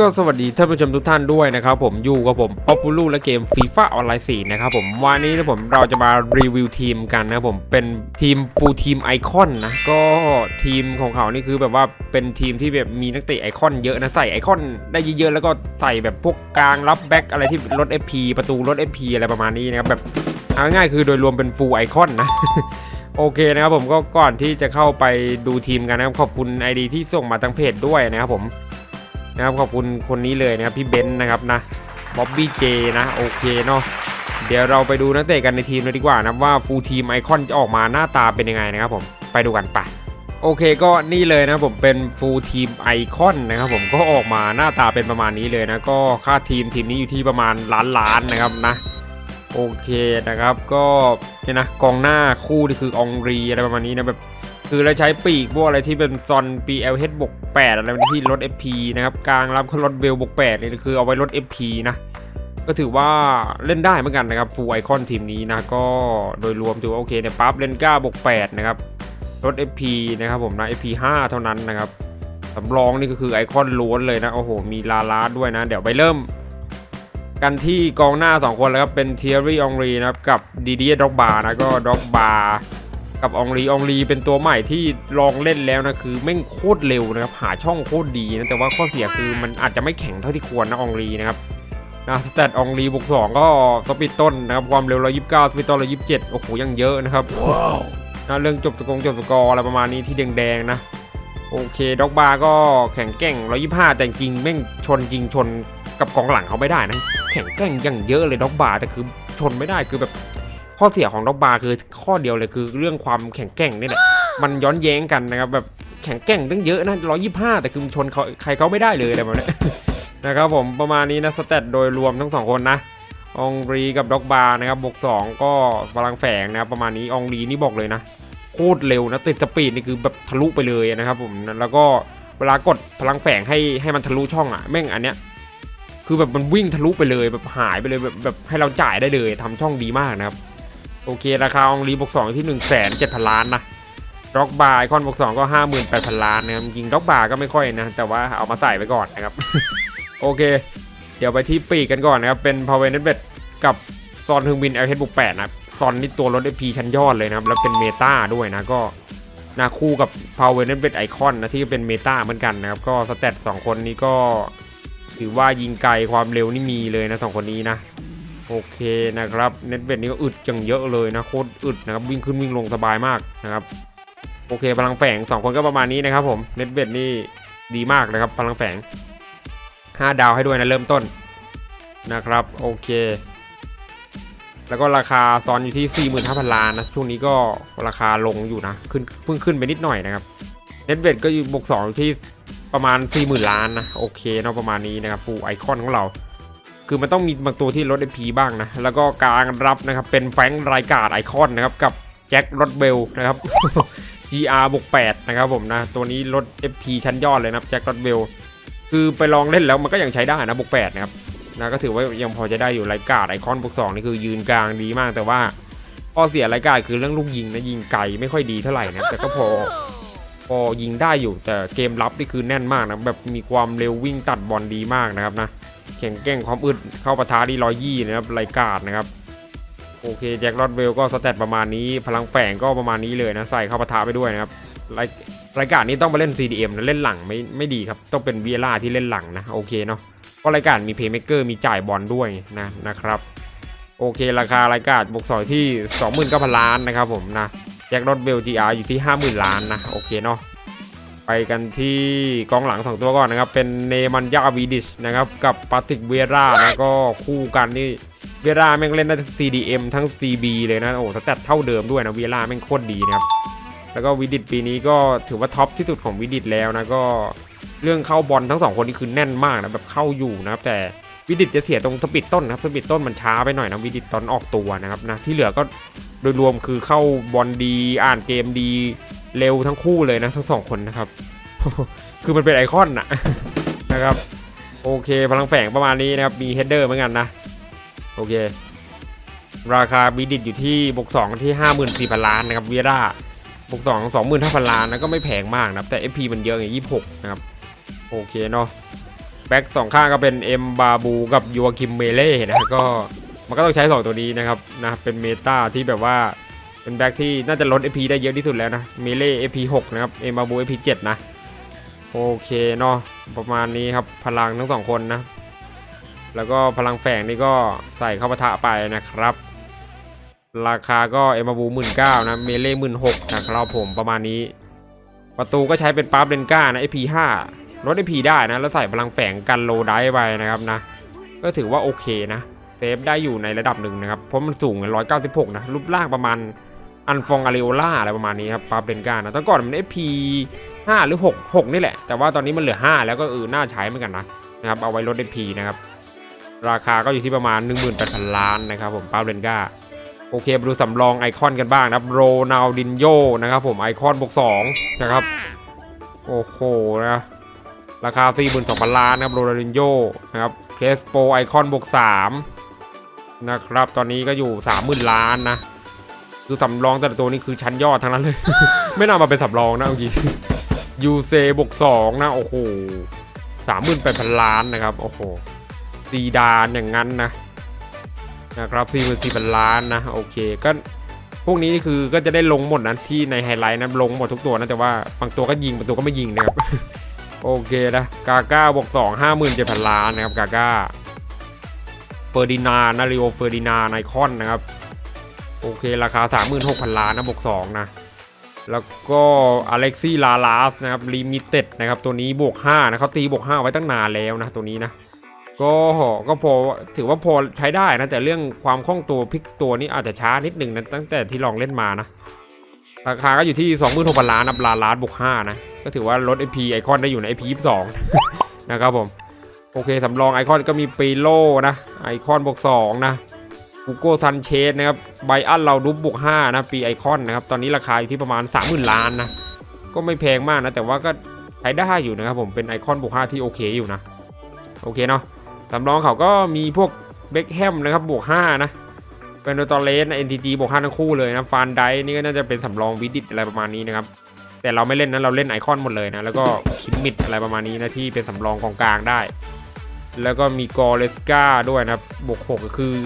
ก็สวัสดีท่านผู้ชมทุกท่านด้วยนะครับผมอยู่กับผมป๊อปปูลูและเกมฟีฟ่าออนไลน์4นะครับผมวันนี้นะผมเราจะมารีวิวทีมกันนะครับผมเป็นทีมฟูลทีมไอคอนนะก็ทีมของเขานี่คือแบบว่าเป็นทีมที่แบบมีนักเตะไอคอนเยอะนะใส่ไอคอนได้เยอะๆแล้วก็ใส่แบบพวกกลางรับแบ็กอะไรที่ลด FP ประตูลด FP อะไรประมาณนี้นะครับแบบเอาง่ายๆคือโดยรวมเป็นฟูลไอคอนนะโอเคนะครับผมก็ก่อนที่จะเข้าไปดูทีมกันนะครับขอบคุณ ID ที่ส่งมาทางเพจด้วยนะครับผม นะครับขอบคุณคนนี้เลยนะครับพี่เบนซ์นะครับนะบ๊อบบี้เจนะโอเคเนาะเดี๋ยวเราไปดูนักเตะกันในทีมเลยดีกว่านะว่าฟูลทีมไอคอนจะออกมาหน้าตาเป็นยังไงนะครับผมไปดูกันไปโอเคก็นี่เลยนะผมเป็นฟูลทีมไอคอนนะครับผมก็ออกมาหน้าตาเป็นประมาณนี้เลยนะก็ค่าทีมทีมนี้อยู่ที่ประมาณล้านล้านนะครับนะโอเคนะครับก็เนี่ยนะกองหน้าคู่นี่คือองรีอะไรประมาณนี้นะแบบ คือเราใช้ปีกพวกอะไรที่เป็นซอน PLH บวก8อะไรที่ลด FP นะครับ กลางรับลดเวลบวก8นี่คือเอาไว้ลด FP นะ ก็ถือว่าเล่นได้เหมือนกันนะครับฟูไอคอนทีมนี้นะ ก็โดยรวมถือว่าโอเคเนี่ยปั๊บเล่นก้าบวก8นะครับ ลด FP นะครับผมนะ FP 5 เท่านั้นนะครับสำรองนี่ก็คือไอคอนล้วนเลยนะ โอ้โห มีลาลาด้วยนะ เดี๋ยวไปเริ่มกันที่กองหน้า 2 คนแล้วครับ เป็นเทียรี่องรีนะครับ กับดีเดียด็อกบาร์นะก็ด็อกบาร์ กับอองลีอองลีเป็นตัวใหม่ที่ลองเล่นแล้วนะคือแม่งโคตรเร็วนะครับหาช่องโคตรดีนะแต่ว่าข้อเสียคือมันอาจจะไม่แข็งเท่าที่ควรนะอองลีนะครับนะสเตตอองลีบวกสองก็สปีดต้นนะครับความเร็วเรา29สปีดต้นเรา27โอ้โหยังเยอะนะครับนะเรื่องจบสกงจบสกอร์อะไรประมาณนี้ที่แดงๆนะโอเคด็อกบาร์ก็แข็งแกร่ง125แต่จริงแม่งชนจริงชนกับกองหลังเขาไม่ได้นะแข็งแกร่งอย่างเยอะเลยด็อกบาร์แต่คือชนไม่ได้คือแบบ ข้อเสียของด็อกบาร์คือข้อเดียวเลยคือเรื่องความแข็งแกร่งนี่แหละมันย้อนแย้งกันนะครับแบบแข็งแกร่งตั้งเยอะนะร้อยี่ห้าแต่คือมันชนเขาใครเขาไม่ได้เลยอะไรแบบนี้นะครับผมประมาณนี้นะสเตตโดยรวมทั้งสองคนนะองรีกับด็อกบาร์นะครับบวกสองก็พลังแฝงนะครับประมาณนี้องรีนี่บอกเลยนะโคตรเร็วนะติดสปีดนี่คือแบบทะลุไปเลยนะครับผมแล้วก็เวลากดพลังแฝงให้ให้มันทะลุช่องอะแม่งอันเนี้ยคือแบบมันวิ่งทะลุไปเลยแบบหายไปเลยแบบแบบให้เราจ่ายได้เลยทำช่องดีมากนะครับ โอเค ราคาองรีบวกสองที่1นึ่งแสนเจ็ดพันล้านนะด็อกบาร์ไอคอนบวกสองก็ห้าหมื่นแปดพันล้านนะครับจริงด็อกบาร์ก็ไม่ค่อยนะ แต่ว่าเอามาใส่ไว้ก่อนนะครับ โอเค เดี๋ยวไปที่ปีกกันก่อนนะครับ เป็นพาวเวอร์เน็ตเบดกับซอนฮึงบินเอลเฮดบุกแปดนะซอนนี่ตัวรถไอพีชั้นยอดเลยนะครับ แล้วเป็นเมตาด้วยนะก็นาคู่กับพาวเวอร์เน็ตเบดไอคอนนะที่เป็นเมตาเหมือนกันนะครับ ก็สเตตสองคนนี้ก็ถือว่ายิงไกลความเร็วนี่มีเลยนะสองคนนี้นะ โอเคนะครับเน็ตเวทนี่ก็อึดจังเยอะเลยนะโคตรอึดนะครับวิ่งขึ้นวิ่งลงสบายมากนะครับโอเคพลังแฝง 2 คนก็ประมาณนี้นะครับผมเน็ตเวทนี่ดีมากนะครับพลังแฝง 5 ดาวให้ด้วยนะเริ่มต้นนะครับโอเคแล้วก็ราคาตอนอยู่ที่ 45,000 ล้านนะ ช่วงนี้ก็ราคาลงอยู่นะ ขึ้นเพิ่งขึ้นไปนิดหน่อยนะครับเน็ตเวทก็อยู่บวก2อยู่ที่ประมาณ 40,000 ล้านนะ โอเคเนาะประมาณนี้นะครับฟูไอคอนของเรา คือมันต้องมีบางตัวที่ลด MP บ้างนะ แล้วก็กางรับนะครับ เป็นแฟงค์ไรการไอคอนนะครับ กับแจ็ครถเบลนะครับ GR บวก8นะครับผมนะ ตัวนี้ลด FP ชั้นยอดเลยนะครับแจ็ครถเบลคือไปลองเล่นแล้วมันก็ยังใช้ได้นะบวก8นะครับนะก็ถือว่ายังพอจะได้อยู่ไรการ์ดไอคอนบวก2นี่คือยืนกลางดีมากแต่ว่าข้อเสียไรการ์ดคือเรื่องลูกยิงนะยิงไกลไม่ค่อยดีเท่าไหร่นะแต่ก็พอ พอยิงได้อยู่แต่เกมรับนี่คือแน่นมากนะแบบมีความเร็ววิ่งตัดบอลดีมากนะครับนะแข็งแกร่งความอึดเข้าปะทะที่ร้อยยี่นะครับไรกาดนะครับโอเคแจ็ครอดเวลก็สแตทประมาณนี้พลังแฝงก็ประมาณนี้เลยนะใส่เข้าปะทะไปด้วยนะครับไรรายการนี้ต้องไปเล่น CDM นะเล่นหลังไม่ไม่ดีครับต้องเป็นเวียร่าที่เล่นหลังนะโอเคเนาะเพราะรายการมีเพย์เม k เกอร์มีจ่ายบอลด้วยนะนะครับ โอเคราคารายการบวกสอยที่ 29,000 ล้านนะครับผมนะ แจ็ครอดเวล GR อยู่ที่ 50,000 ล้านนะ โอเคเนาะไปกันที่กองหลังสองตัวก่อนนะครับ เป็นเนมันยาวีดิชนะครับ กับปาติกเวรานะก็คู่กันนี่เวราแม่งเล่นได้ทั้ง CDM ทั้ง CB เลยนะโอ้สแตทเท่าเดิมด้วยนะเวราแม่งโคตรดีนะครับแล้วก็วิดิตปีนี้ก็ถือว่าท็อปที่สุดของวิดิตแล้วนะก็เรื่องเข้าบอลทั้งสองคนนี่คือแน่นมากนะแบบเข้าอยู่นะครับแต่ วิดิตจะเสียตรงสปีดต้นนะครับสปีดต้นมันช้าไปหน่อยนะวิดิตตอนออกตัวนะครับนะที่เหลือก็โดยรวมคือเข้าบอลดีอ่านเกมดีเร็วทั้งคู่เลยนะทั้งสองคนนะครับ คือมันเป็นไอคอนนะนะครับ โอเคพลังแฝงประมาณนี้นะครับ มีเฮดเดอร์เหมือนกันนะ โอเค ราคาบีดิตอยู่ที่บวก2ที่54,000ล้านนะครับเวียร่าบวก2 25,000ล้านนะก็ไม่แพงมากนะครับแต่ FP มันเยอะไง26นะครับ โอเคเนาะ แบ็กสองข้างก็เป็นเอ็มบาบูกับยูอาคิมเมเล่นะก็มันก็ต้องใช้ 2 ตัวนี้นะครับนะเป็นเมตาที่แบบว่าเป็นแบ็กที่น่าจะลด FP ได้เยอะที่สุดแล้วนะเมเล่ FP 6นะครับเอ็มบาบู FP 7นะโอเคเนาะประมาณนี้ครับพลังทั้งสองคนนะ แล้วก็พลังแฝงนี่ก็ใส่เข้าปะทะไปนะครับ ราคาก็เอ็มบูหมื่นเก้านะเมเล่หมื่นหกนะครับผมประมาณนี้ ประตูก็ใช้เป็นปาร์บเลนก้านะไอพีห้า ลดไอพีได้นะแล้วใส่พลังแฝงกันโลได้ไปนะครับนะ ก็ถือว่าโอเคนะเซฟได้อยู่ในระดับหนึ่งนะครับ เพราะมันสูงร้อยเก้าสิบหกนะ รูปร่างประมาณอันฟองอาริโอล่าอะไรประมาณนี้ครับปาร์บลนกานะแต่ก่อนมันเอพีห้าหรือหกหกนี่แหละ แต่ว่าตอนนี้มันเหลือห้าแล้วก็เออน่าใช้เหมือนกันนะนะครับเอาไว้ลดไอพีนะครับ ราคาก็อยู่ที่ประมาณ 18,000 ล้านนะครับผมปาเรนกาโอเคมาดูสำรองไอคอนกันบ้างนะครับโรนัลดินโยนะครับผมไอคอนบวก2นะครับโอ้โหนะ ราคา 42,000ล้านนะครับโรนัลดินโยนะครับเคสโปไอคอนบวก3นะครับ ตอนนี้ก็อยู่ 30,000 ล้านนะ คือสำรองแต่ละตัวนี่คือชั้นยอดทั้งนั้นเลย ไม่น่ามาเป็นสำรองนะเมื่อกี้ยูเซบวก2นะ โอ้โห38,000 ล้านนะครับ โอ้โหซีดานอย่างนั้นนะนะครับสี่หมื่นสี่พันล้านนะ โอเคก็พวกนี้นี่คือก็จะได้ลงหมดนะที่ในไฮไลท์นะลงหมดทุกตัวนะแต่ว่าบางตัวก็ยิงบางตัวก็ไม่ยิงนะครับ โอเคนะกาก้าบวกสองห้าหมื่นเจ็ดพันล้านนะครับกาก้าเฟอร์ดินานาริโอเฟอร์ดินานไอคอนนะครับ โอเคราคาสามหมื่นหกพันล้านนะบวกสองนะ แล้วก็อเล็กซี่ลาลาสนะครับลิมิเต็ดนะครับตัวนี้บวกห้านะเขาตีบวกห้าไว้ตั้งนานแล้วนะตัวนี้นะก็ก็พอถือว่าพอใช้ได้นะ แต่เรื่องความคล่องตัวพลิกตัวนี้อาจจะช้านิดหนึ่งนะตั้งแต่ที่ลองเล่นมานะ ราคาก็อยู่ที่ 26,000 ล้านนะลาล้านบวก5นะ ก็ถือว่าลด IP ไอคอนได้อยู่ใน IP 22 นะครับผม โอเคสำรองไอคอนก็มีปีโลนะ ไอคอนบวก2นะกูโก้ซันเชสนะครับไบอันเราดุบบวก5นะ ปีไอคอนนะครับ ตอนนี้ราคาอยู่ที่ประมาณ 30,000 ล้านนะ ก็ไม่แพงมากนะ แต่ว่าก็ใช้ได้อยู่นะครับผมเป็นไอคอนบวก5ที่โอเคอยู่นะ โอเคเนาะสำรองเขาก็มีพวกเบคแฮมนะครับบวก5นะ เป็นโดตอเลสนะเอ็นทีจีบวก5ทั้งคู่เลยนะฟานไดนี่ก็น่าจะเป็นสำรองวิดิตอะไรประมาณนี้นะครับแต่เราไม่เล่นนะเราเล่นไอคอนหมดเลยนะแล้วก็คิมมิดอะไรประมาณนี้นะที่เป็นสำรองกองกลางได้ แล้วก็มีกอเลสกาด้วยนะบวก6ก็คือ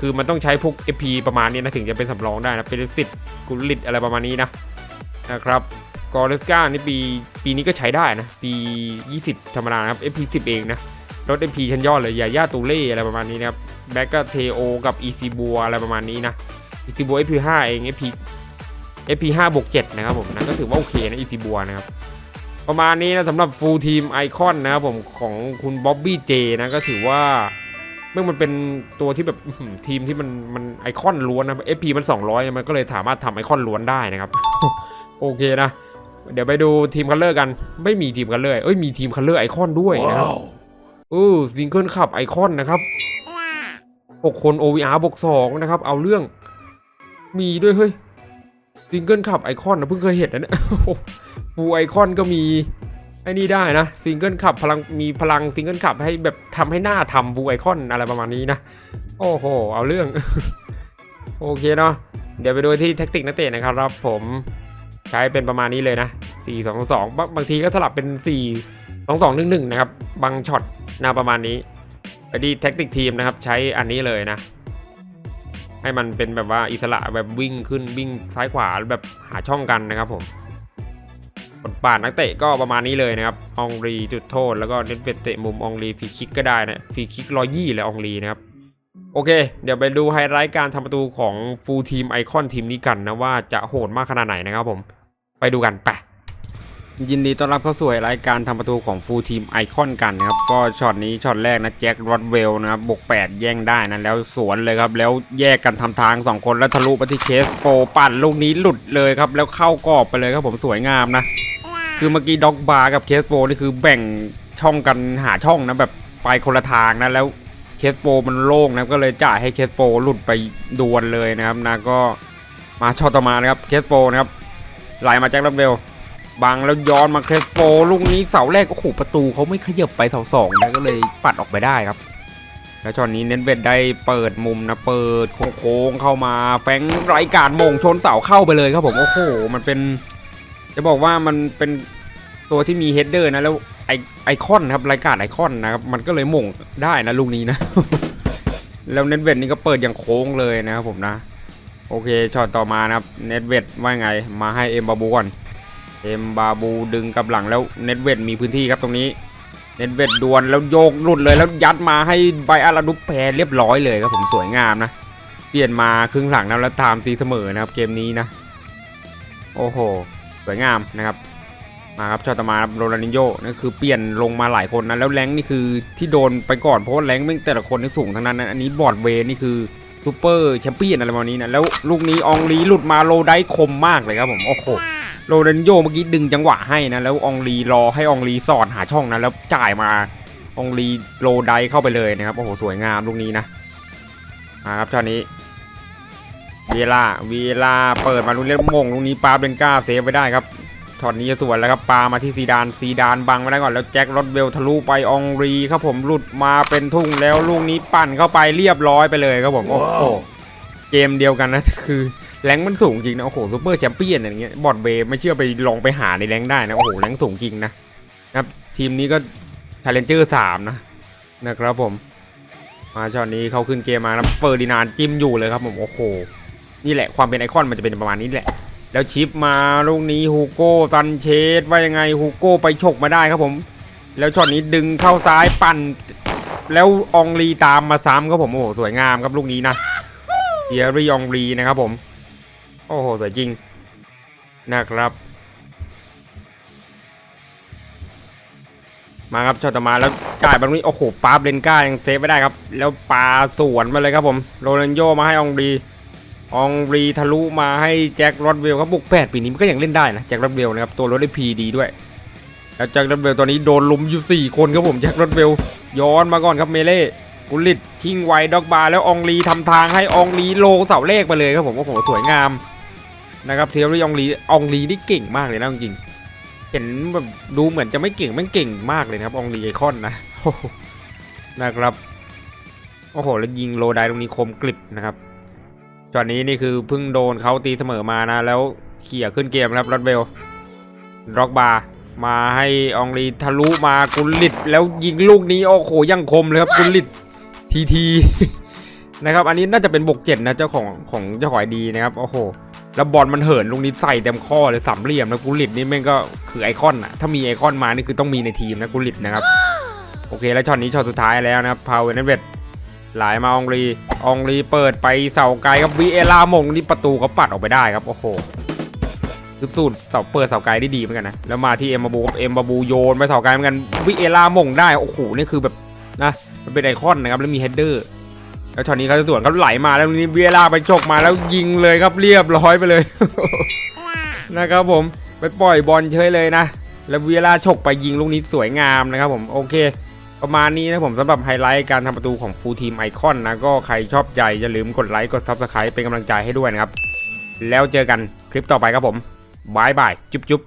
คือมันต้องใช้พวก FP ประมาณนี้นะถึงจะเป็นสำรองได้นะเป็นสิทธิ์กุลิตอะไรประมาณนี้นะนะครับกอเลสกานี่ปีปีนี้ก็ใช้ได้นะ ปี 20 ธรรมดานะครับ FP 10 เองนะรถ MP ชั้นยอดเลยยาย่าตูเล่อะไรประมาณนี้นะครับ แบ็กก็เทโอกับอีซีบัวอะไรประมาณนี้นะอีซีบัว FP 5เอง FP FP 5บวก7นะครับผมนะก็ถือว่าโอเคนะอีซีบัวนะครับประมาณนี้นะสำหรับฟูลทีมไอคอนนะครับผมของคุณบ๊อบบี้เจนะก็ถือว่าเมื่อมันเป็นตัวที่แบบอื้อหือทีมที่มันมันไอคอนล้วนนะ FP มัน 200 มันก็เลยสามารถทำไอคอนล้วนได้นะครับ โอเคนะ เดี๋ยวไปดูทีมคัลเลอร์กัน ไม่มีทีมคัลเลอร์เอ้ยมีทีมคัลเลอร์ไอคอนด้วยนะครับเออซิงเกิลขับไอคอนนะครับ 6 คน OVR บวก2นะครับ เอาเรื่อง มีด้วยเฮ้ยซิงเกิลขับไอคอนนะเพิ่งเคยเห็นนะเนี่ยฟูไอคอนก็มีไอ้นี่ได้นะซิงเกิลขับพลังมีพลังซิงเกิลขับให้แบบทำให้หน้าทำฟูไอคอนอะไรประมาณนี้นะ โอ้โห เอาเรื่อง โอเคเนาะเดี๋ยวไปดูที่แท็กติกนักเตะนะครับ ผมใช้เป็นประมาณนี้เลยนะ 4 2 2 บางบางทีก็สลับเป็น 4 2 2 1 1 นะครับ บางช็อตหน้าประมาณนี้ ไปดีแท็กติกทีมนะครับ ใช้อันนี้เลยนะ ให้มันเป็นแบบว่าอิสระแบบวิ่งขึ้นวิ่งซ้ายขวาแบบหาช่องกันนะครับผมบทบาทนักเตะก็ประมาณนี้เลยนะครับ องรีจุดโทษ แล้วก็เน็ตเวทเตะมุมองรีฟรีคิกก็ได้นะฟรีคิกร้อยยี่เลยอองรีนะครับ โอเค เดี๋ยวไปดูไฮไลท์การทำประตูของฟูลทีมไอคอนทีมนี้กันนะว่าจะโหดมากขนาดไหนนะครับผม ไปดูกันไป ยินดีต้อนรับเข้าสู่รายการทำประตูของฟูลทีมไอคอนกันนะครับ ก็ช็อตนี้ช็อตแรกนะแจ็ครอดเวลนะครับบวก8 แย่งได้นะ แล้วสวนเลยครับ แล้วแยกกันทำทาง 2 คนแล้วทะลุไปที่เคสโปปั่นลูกนี้หลุดเลยครับ แล้วเข้ากรอบไปเลยครับผมสวยงามนะ คือเมื่อกี้ด็อกบาร์กับเคสโปนี่คือแบ่งช่องกันหาช่องนะแบบไปคนละทางนะแล้วเคสโปมันโล่งนะก็เลยจ่ายให้เคสโปหลุดไปดวลเลยนะครับนะก็มาช็อตต่อมานะครับเคสโปนะครับไหลมาแจ็ครับเบล บังแล้วย้อนมาเคสโปลูกนี้เสาแรกโอ้โหประตูเขาไม่ขยับไปเสาสองนะก็เลยปัดออกไปได้ครับ แล้วช็อตนี้เน้นเวทได้เปิดมุมนะเปิดโค้งเข้ามาแฟงไรการมงชนเสาเข้าไปเลยครับผมโอ้โหมันเป็น จะบอกว่ามันเป็นตัวที่มีเฮดเดอร์นะแล้วไอไอคอนครับรายการไอคอนนะครับมันก็เลยม่งได้นะลูกนี้นะ แล้วเน็ตเวทนี่ก็เปิดอย่างโค้งเลยนะครับผมนะ โอเคช็อตต่อมานะครับเน็ตเวทว่าไงมาให้เอ็มบาบูก่อน เอ็มบาบูดึงกับหลังแล้วเน็ตเวทมีพื้นที่ครับตรงนี้ เน็ตเวทดวลแล้วโยกหลุดเลยแล้วยัดมาให้ไบอาราดุปแพรเรียบร้อยเลยครับผมสวยงามนะ เปลี่ยนมาครึ่งหลังนะแล้วตามตีเสมอนะครับเกมนี้นะ โอ้โหสวยงามนะครับ มาครับชอตมาโรนินโญ่นั่นคือเปลี่ยนลงมาหลายคนนะแล้วแรงนี่คือที่โดนไปก่อนเพราะว่าแรงแม่งแต่ละคนนี่สูงทั้งนั้นนะอันนี้บอร์ดเวนี่คือซูเปอร์แชมเปี้ยนอะไรประมาณนี้นะแล้วลูกนี้อองลีหลุดมาโลได้คมมากเลยครับผมโอ้โห โรนัลดินโญ่เมื่อกี้ดึงจังหวะให้นะ แล้วองลีรอให้องลีสอดหาช่องนะแล้วจ่ายมาองลีโลไดเข้าไปเลยนะครับโอ้โหสวยงามลูกนี้นะมาครับช็อตนี้เวลาเวลาเปิดมาลูกเล่นมงลูกนี้ปาเบนก้าเซฟไว้ได้ครับช็อตนี้จะสวนแล้วครับปามาที่ซีดานซีดานบังไว้ได้ก่อนแล้วแจ็ครถเวลทะลุไปอองรีครับผมหลุดมาเป็นทุ่งแล้วลูกนี้ปั่นเข้าไปเรียบร้อยไปเลยครับผมโอ้โหเกมเดียวกันนะคือ แรงมันสูงจริงนะ โอ้โหซูเปอร์แชมเปี้ยนอย่างเงี้ยบอดเบย์ไม่เชื่อไปลองไปหาในแรงได้นะ โอ้โหแรงสูงจริงนะนะครับ ทีมนี้ก็ชาเลนเจอร์สามนะ นะครับผม มาช็อตนี้เขาขึ้นเกมมาแล้วเฟอร์ดินานจิ้มอยู่เลยครับผมโอ้โห นี่แหละความเป็นไอคอนมันจะเป็นประมาณนี้แหละ แล้วชิปมาลูกนี้ฮูโก้ซันเชสว่ายังไงฮูโก้ไปฉกมาได้ครับผม แล้วช็อตนี้ดึงเข้าซ้ายปั่น แล้วองลีตามมาซ้ำครับผมโอ้โหสวยงามครับลูกนี้นะเดียรี่องลีนะครับผม อ้โหสวยจริงนะครับ มาครับช็อตต่อมาแล้วจ่ายบอลนี้โอ้โหปาเบนก้ายังเซฟไม่ได้ครับ แล้วปาสวนมาเลยครับผมโรนันโยมาให้องลีองรีทะลุมาให้แจ็ครอดเวลครับบุกแปดปีนี้มันก็ยังเล่นได้นะแจ็ครอดเวลนะครับตัวรถได้พีดีด้วยแล้วแจ็ครอดเวลตัวนี้โดนลุมอยู่ 4 คนครับผมแจ็ครอดเวลย้อนมาก่อนครับเมเล่กุลิตทิ้งไวด็อกบาร์แล้วองรีทำทางให้อองรีโลเสาเลขไปเลยครับผมโอ้โหสวยงาม นะครับเทียรี่องรีองรีนี่เก่งมากเลยนะจริงเห็นแบบดูเหมือนจะไม่เก่งแม่งเก่งมากเลยนะครับองรีไอคอนนะโอ้โหนะครับโอ้โหแล้วยิงโลไดตรงนี้คมกริบนะครับจอดนี้นี่คือเพิ่งโดนเขาตีเสมอมานะ แล้วเขี่ยขึ้นเกมครับรอดเบลร็อกบาร์มาให้องลีทะลุมากุลิตแล้วยิงลูกนี้โอ้โหยังคมเลยครับกุลลิตทีทีนะครับ อันนี้น่าจะเป็นบกเจ็ดนะเจ้าของของเจ้าหอยดีนะครับโอ้โห แล้วบอลมันเหินลูกนี้ใส่เต็มข้อเลยสามเหลี่ยมแล้วกุลลิตนี่แม่งก็คือไอคอนอะถ้ามีไอคอนมานี่คือต้องมีในทีมนะกุลลิตนะครับโอเคแล้วช็อตนี้ช็อตสุดท้ายแล้วนะครับพาวเวอร์เวทไหลมาอองรีอองรีเปิดไปเสาไกลครับวีเอลามงนี่ประตูเขาปัดออกไปได้ครับโอ้โหสุดๆเสาเปิดเสาไกลได้ดีเหมือนกันนะแล้วมาที่เอ็มบาบูครับเอ็มบาบูโยนไปเสาไกลเหมือนกันวีเอลามงได้โอ้โหนี่คือแบบนะมันเป็นไอคอนนะครับแล้วมีเฮดเดอร์ แล้วช็อตนี้เขาจะสวนเขาไหลมาแล้วนี่วีเอลาไปฉกมาแล้วยิงเลยครับเรียบร้อยไปเลย นะครับผมไปปล่อยบอลเฉยเลยนะ แล้ววีเอลาฉกไปยิงลูกนี้สวยงามนะครับผมโอเค ประมาณนี้นะผมสำหรับไฮไลท์การทำประตูของฟูลทีมไอคอนนะก็ใครชอบใจอย่าลืมกดไลค์กด Subscribe เป็นกำลังใจให้ด้วยนะครับ แล้วเจอกันคลิปต่อไปครับผมบายบายจุ๊บจุ๊บ